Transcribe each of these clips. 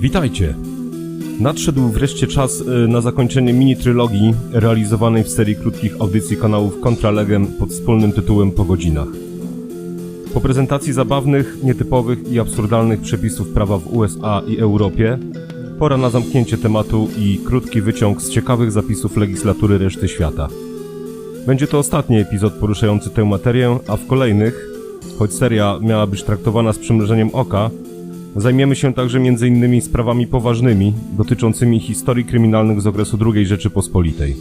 Witajcie! Nadszedł wreszcie czas y, na zakończenie mini-trylogii realizowanej w serii krótkich audycji kanałów Kontralegem pod wspólnym tytułem Po godzinach. Po prezentacji zabawnych, nietypowych i absurdalnych przepisów prawa w USA i Europie, pora na zamknięcie tematu i krótki wyciąg z ciekawych zapisów legislatury reszty świata. Będzie to ostatni epizod poruszający tę materię, a w kolejnych, choć seria miała być traktowana z przymrużeniem oka, Zajmiemy się także m.in. sprawami poważnymi, dotyczącymi historii kryminalnych z okresu II Rzeczypospolitej.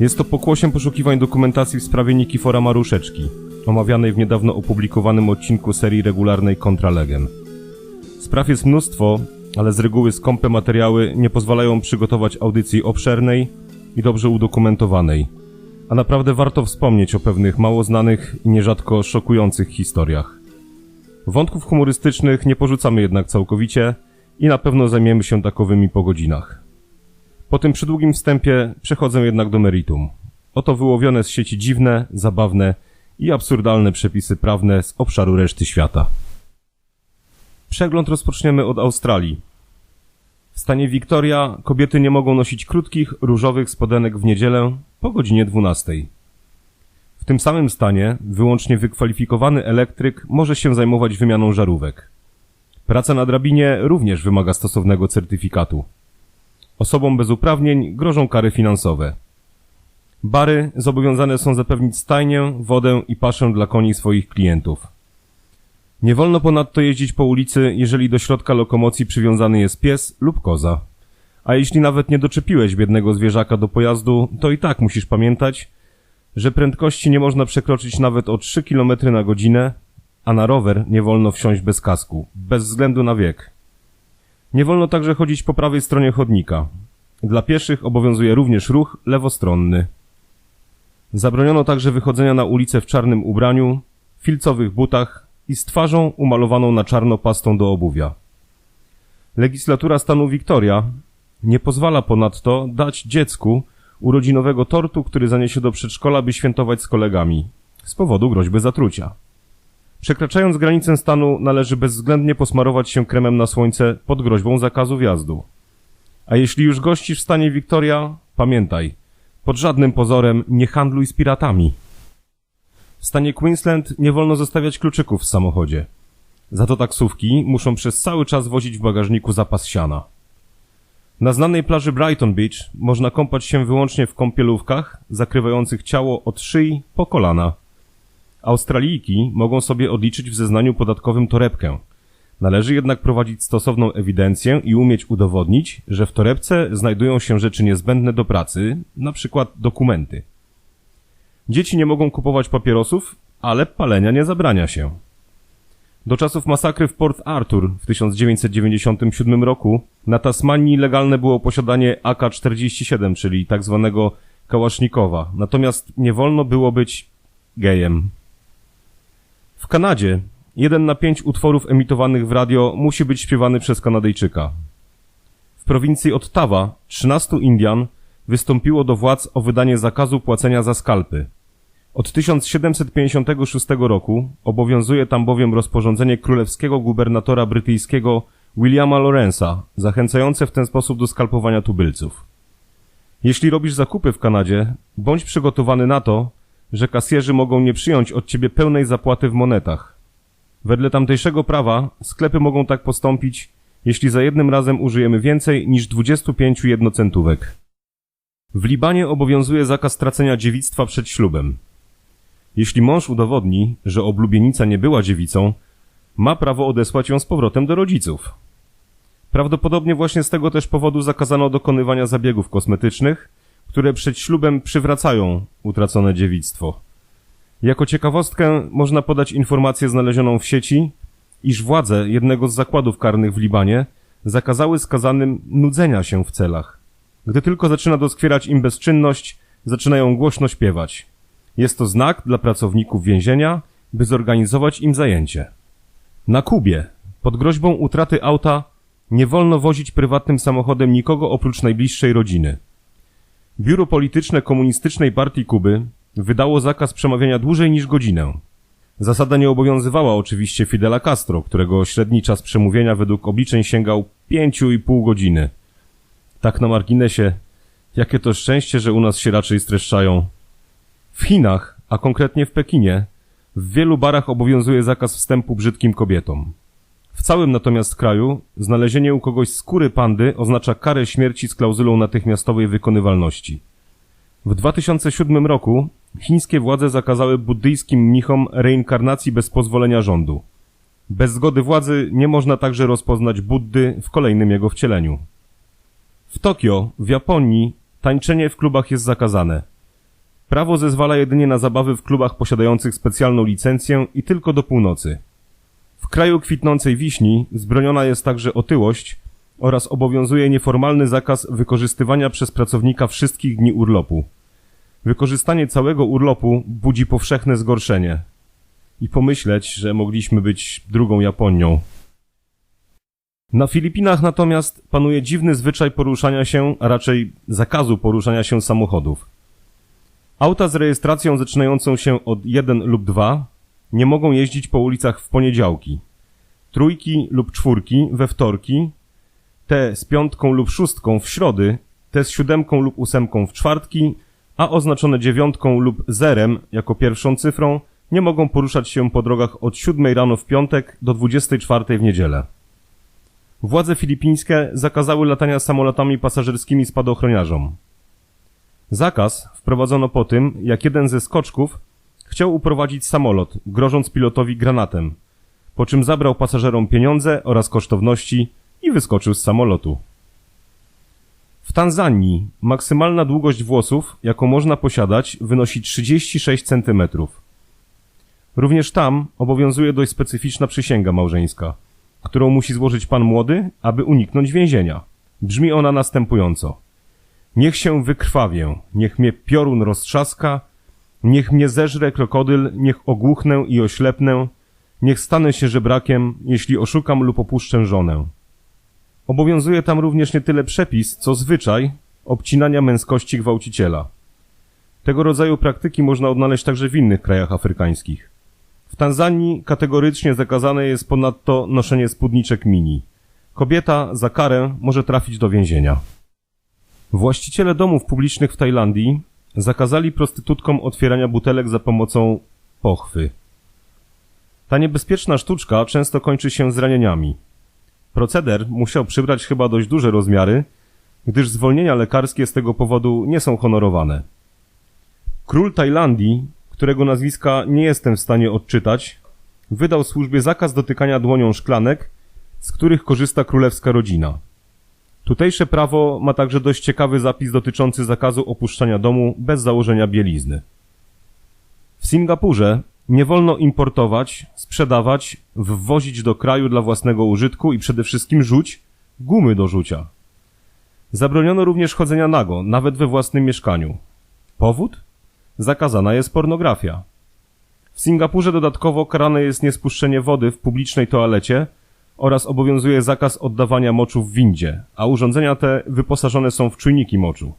Jest to pokłosiem poszukiwań dokumentacji w sprawie Nikifora Maruszeczki, omawianej w niedawno opublikowanym odcinku serii regularnej Kontralegem. Spraw jest mnóstwo, ale z reguły skąpe materiały nie pozwalają przygotować audycji obszernej i dobrze udokumentowanej. A naprawdę warto wspomnieć o pewnych mało znanych i nierzadko szokujących historiach. Wątków humorystycznych nie porzucamy jednak całkowicie i na pewno zajmiemy się takowymi po godzinach. Po tym przydługim wstępie przechodzę jednak do meritum. Oto wyłowione z sieci dziwne, zabawne i absurdalne przepisy prawne z obszaru reszty świata. Przegląd rozpoczniemy od Australii. W stanie Wiktoria kobiety nie mogą nosić krótkich, różowych spodenek w niedzielę po godzinie 12. W tym samym stanie wyłącznie wykwalifikowany elektryk może się zajmować wymianą żarówek. Praca na drabinie również wymaga stosownego certyfikatu. Osobom bez uprawnień grożą kary finansowe. Bary zobowiązane są zapewnić stajnię, wodę i paszę dla koni swoich klientów. Nie wolno ponadto jeździć po ulicy, jeżeli do środka lokomocji przywiązany jest pies lub koza. A jeśli nawet nie doczepiłeś biednego zwierzaka do pojazdu, to i tak musisz pamiętać, że prędkości nie można przekroczyć nawet o 3 km na godzinę, a na rower nie wolno wsiąść bez kasku, bez względu na wiek. Nie wolno także chodzić po prawej stronie chodnika. Dla pieszych obowiązuje również ruch lewostronny. Zabroniono także wychodzenia na ulicę w czarnym ubraniu, filcowych butach i z twarzą umalowaną na czarno pastą do obuwia. Legislatura stanu Wiktoria nie pozwala ponadto dać dziecku urodzinowego tortu, który zaniesie do przedszkola, by świętować z kolegami, z powodu groźby zatrucia. Przekraczając granicę stanu należy bezwzględnie posmarować się kremem na słońce pod groźbą zakazu wjazdu. A jeśli już gościsz w stanie Wiktoria, pamiętaj, pod żadnym pozorem nie handluj z piratami. W stanie Queensland nie wolno zostawiać kluczyków w samochodzie. Za to taksówki muszą przez cały czas wozić w bagażniku zapas siana. Na znanej plaży Brighton Beach można kąpać się wyłącznie w kąpielówkach zakrywających ciało od szyi po kolana. Australijki mogą sobie odliczyć w zeznaniu podatkowym torebkę. Należy jednak prowadzić stosowną ewidencję i umieć udowodnić, że w torebce znajdują się rzeczy niezbędne do pracy, przykład dokumenty. Dzieci nie mogą kupować papierosów, ale palenia nie zabrania się. Do czasów masakry w Port Arthur w 1997 roku na Tasmanii legalne było posiadanie AK-47, czyli tak zwanego kałasznikowa, natomiast nie wolno było być gejem. W Kanadzie jeden na pięć utworów emitowanych w radio musi być śpiewany przez Kanadyjczyka. W prowincji Ottawa 13 Indian wystąpiło do władz o wydanie zakazu płacenia za skalpy. Od 1756 roku obowiązuje tam bowiem rozporządzenie królewskiego gubernatora brytyjskiego Williama Lorenza, zachęcające w ten sposób do skalpowania tubylców. Jeśli robisz zakupy w Kanadzie, bądź przygotowany na to, że kasjerzy mogą nie przyjąć od ciebie pełnej zapłaty w monetach. Wedle tamtejszego prawa sklepy mogą tak postąpić, jeśli za jednym razem użyjemy więcej niż 25 jednocentówek. W Libanie obowiązuje zakaz tracenia dziewictwa przed ślubem. Jeśli mąż udowodni, że oblubienica nie była dziewicą, ma prawo odesłać ją z powrotem do rodziców. Prawdopodobnie właśnie z tego też powodu zakazano dokonywania zabiegów kosmetycznych, które przed ślubem przywracają utracone dziewictwo. Jako ciekawostkę można podać informację znalezioną w sieci, iż władze jednego z zakładów karnych w Libanie zakazały skazanym nudzenia się w celach. Gdy tylko zaczyna doskwierać im bezczynność, zaczynają głośno śpiewać. Jest to znak dla pracowników więzienia, by zorganizować im zajęcie. Na Kubie, pod groźbą utraty auta, nie wolno wozić prywatnym samochodem nikogo oprócz najbliższej rodziny. Biuro Polityczne Komunistycznej Partii Kuby wydało zakaz przemawiania dłużej niż godzinę. Zasada nie obowiązywała oczywiście Fidela Castro, którego średni czas przemówienia według obliczeń sięgał pięciu i pół godziny. Tak na marginesie, jakie to szczęście, że u nas się raczej streszczają. W Chinach, a konkretnie w Pekinie, w wielu barach obowiązuje zakaz wstępu brzydkim kobietom. W całym natomiast kraju znalezienie u kogoś skóry pandy oznacza karę śmierci z klauzulą natychmiastowej wykonywalności. W 2007 roku chińskie władze zakazały buddyjskim mnichom reinkarnacji bez pozwolenia rządu. Bez zgody władzy nie można także rozpoznać Buddy w kolejnym jego wcieleniu. W Tokio, w Japonii, tańczenie w klubach jest zakazane. Prawo zezwala jedynie na zabawy w klubach posiadających specjalną licencję i tylko do północy. W kraju kwitnącej wiśni zbroniona jest także otyłość oraz obowiązuje nieformalny zakaz wykorzystywania przez pracownika wszystkich dni urlopu. Wykorzystanie całego urlopu budzi powszechne zgorszenie. I pomyśleć, że mogliśmy być drugą Japonią. Na Filipinach natomiast panuje dziwny zwyczaj poruszania się, a raczej zakazu poruszania się samochodów. Auta z rejestracją zaczynającą się od 1 lub 2 nie mogą jeździć po ulicach w poniedziałki. Trójki lub czwórki we wtorki, te z piątką lub szóstką w środy, te z siódemką lub ósemką w czwartki, a oznaczone dziewiątką lub zerem jako pierwszą cyfrą nie mogą poruszać się po drogach od 7 rano w piątek do 24 w niedzielę. Władze filipińskie zakazały latania samolotami pasażerskimi spadochroniarzom. Zakaz wprowadzono po tym, jak jeden ze skoczków chciał uprowadzić samolot, grożąc pilotowi granatem, po czym zabrał pasażerom pieniądze oraz kosztowności i wyskoczył z samolotu. W Tanzanii maksymalna długość włosów, jaką można posiadać, wynosi 36 cm. Również tam obowiązuje dość specyficzna przysięga małżeńska, którą musi złożyć pan młody, aby uniknąć więzienia. Brzmi ona następująco. Niech się wykrwawię, niech mnie piorun roztrzaska, niech mnie zeżre krokodyl, niech ogłuchnę i oślepnę, niech stanę się żebrakiem, jeśli oszukam lub opuszczę żonę. Obowiązuje tam również nie tyle przepis, co zwyczaj obcinania męskości gwałciciela. Tego rodzaju praktyki można odnaleźć także w innych krajach afrykańskich. W Tanzanii kategorycznie zakazane jest ponadto noszenie spódniczek mini. Kobieta za karę może trafić do więzienia. Właściciele domów publicznych w Tajlandii zakazali prostytutkom otwierania butelek za pomocą pochwy. Ta niebezpieczna sztuczka często kończy się zranieniami. Proceder musiał przybrać chyba dość duże rozmiary, gdyż zwolnienia lekarskie z tego powodu nie są honorowane. Król Tajlandii, którego nazwiska nie jestem w stanie odczytać, wydał służbie zakaz dotykania dłonią szklanek, z których korzysta królewska rodzina. Tutejsze prawo ma także dość ciekawy zapis dotyczący zakazu opuszczania domu bez założenia bielizny. W Singapurze nie wolno importować, sprzedawać, wwozić do kraju dla własnego użytku i przede wszystkim rzuć gumy do rzucia. Zabroniono również chodzenia nago, nawet we własnym mieszkaniu. Powód? Zakazana jest pornografia. W Singapurze dodatkowo karane jest niespuszczenie wody w publicznej toalecie oraz obowiązuje zakaz oddawania moczu w windzie, a urządzenia te wyposażone są w czujniki moczu.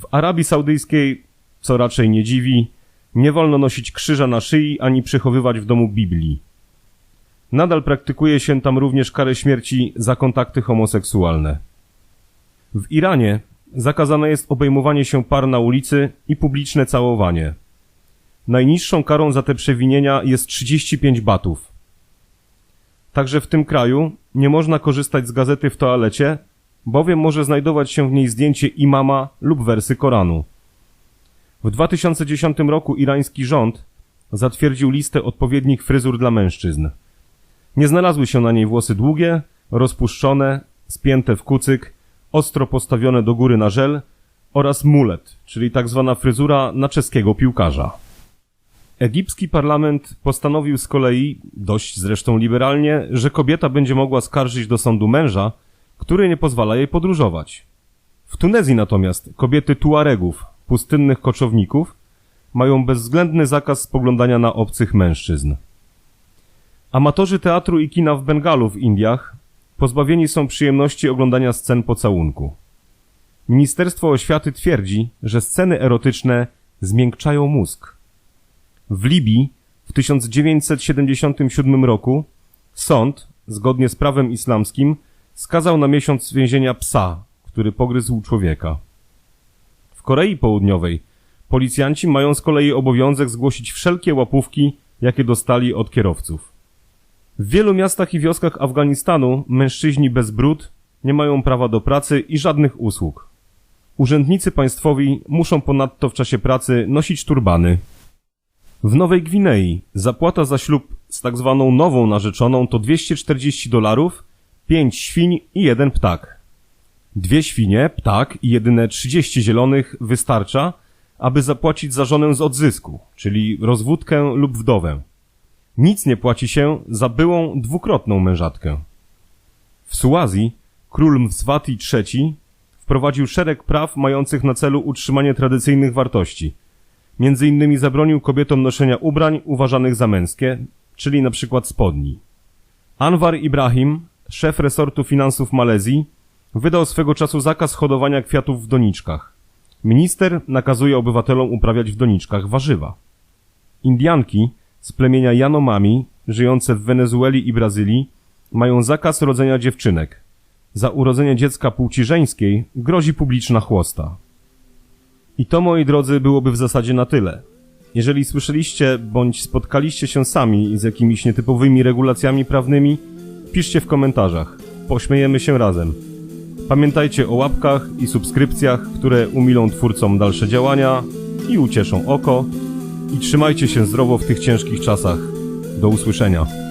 W Arabii Saudyjskiej, co raczej nie dziwi, nie wolno nosić krzyża na szyi ani przechowywać w domu Biblii. Nadal praktykuje się tam również karę śmierci za kontakty homoseksualne. W Iranie zakazane jest obejmowanie się par na ulicy i publiczne całowanie. Najniższą karą za te przewinienia jest 35 batów. Także w tym kraju nie można korzystać z gazety w toalecie, bowiem może znajdować się w niej zdjęcie imama lub wersy Koranu. W 2010 roku irański rząd zatwierdził listę odpowiednich fryzur dla mężczyzn. Nie znalazły się na niej włosy długie, rozpuszczone, spięte w kucyk, ostro postawione do góry na żel oraz mulet, czyli tak zwana fryzura na czeskiego piłkarza. Egipski parlament postanowił z kolei, dość zresztą liberalnie, że kobieta będzie mogła skarżyć do sądu męża, który nie pozwala jej podróżować. W Tunezji natomiast kobiety Tuaregów, pustynnych koczowników, mają bezwzględny zakaz spoglądania na obcych mężczyzn. Amatorzy teatru i kina w Bengalu w Indiach pozbawieni są przyjemności oglądania scen pocałunku. Ministerstwo Oświaty twierdzi, że sceny erotyczne zmiękczają mózg. W Libii w 1977 roku sąd, zgodnie z prawem islamskim, skazał na miesiąc więzienia psa, który pogryzł człowieka. W Korei Południowej policjanci mają z kolei obowiązek zgłosić wszelkie łapówki, jakie dostali od kierowców. W wielu miastach i wioskach Afganistanu mężczyźni bez brud nie mają prawa do pracy i żadnych usług. Urzędnicy państwowi muszą ponadto w czasie pracy nosić turbany. W Nowej Gwinei zapłata za ślub z tak zwaną nową narzeczoną to 240 dolarów, 5 świń i jeden ptak. Dwie świnie, ptak i jedyne 30 zielonych wystarcza, aby zapłacić za żonę z odzysku, czyli rozwódkę lub wdowę. Nic nie płaci się za byłą dwukrotną mężatkę. W Suazji król Mswati III wprowadził szereg praw mających na celu utrzymanie tradycyjnych wartości. Między innymi zabronił kobietom noszenia ubrań uważanych za męskie, czyli na przykład spodni. Anwar Ibrahim, szef resortu finansów Malezji, wydał swego czasu zakaz hodowania kwiatów w doniczkach. Minister nakazuje obywatelom uprawiać w doniczkach warzywa. Indianki z plemienia Yanomami, żyjące w Wenezueli i Brazylii, mają zakaz rodzenia dziewczynek. Za urodzenie dziecka płci żeńskiej grozi publiczna chłosta. I to, moi drodzy, byłoby w zasadzie na tyle. Jeżeli słyszeliście bądź spotkaliście się sami z jakimiś nietypowymi regulacjami prawnymi, piszcie w komentarzach. Pośmiejemy się razem. Pamiętajcie o łapkach i subskrypcjach, które umilą twórcom dalsze działania i ucieszą oko. I trzymajcie się zdrowo w tych ciężkich czasach. Do usłyszenia.